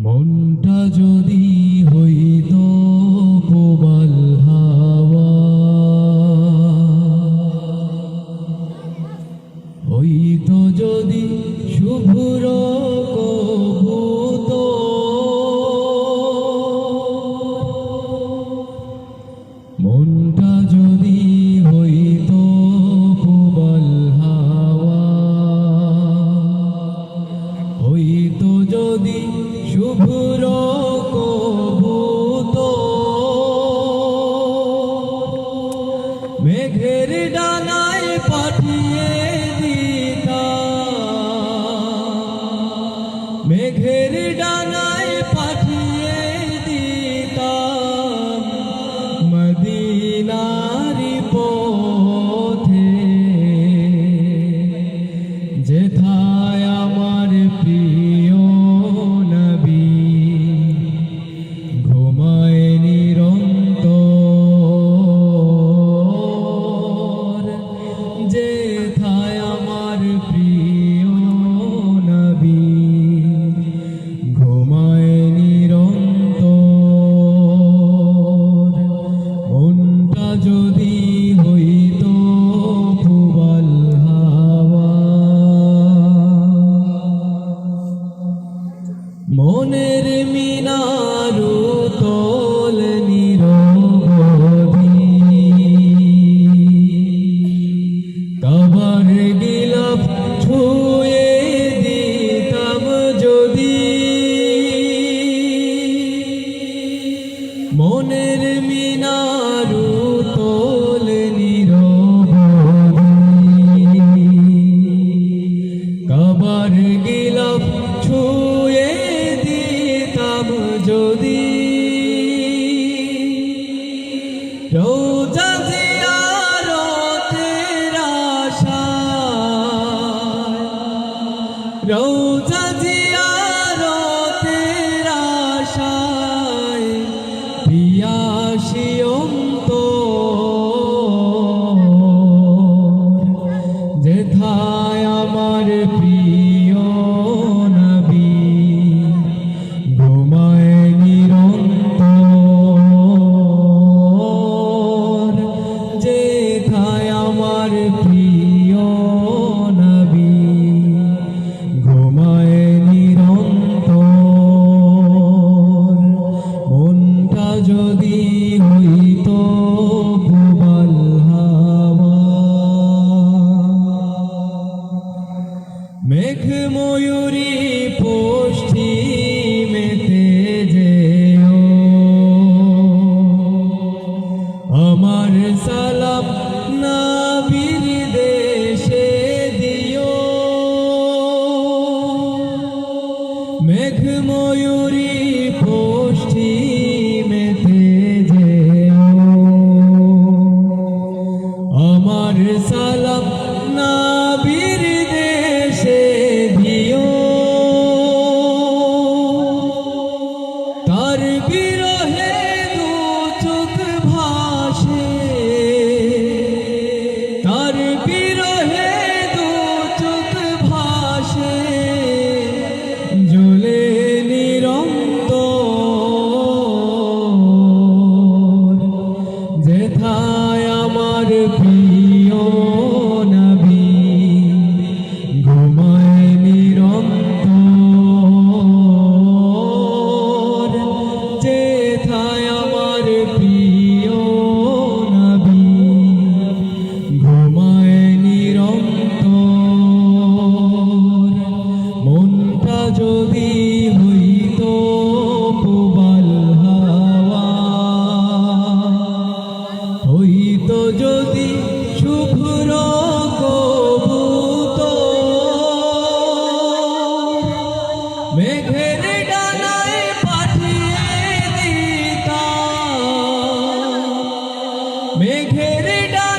মনটা যদি হইত কোবাল হাওয়া হইত যদি শুভ্র কভূত মনটা শুভ্র to be 有他的。মেঘ ময়ূরী মেঘের ডা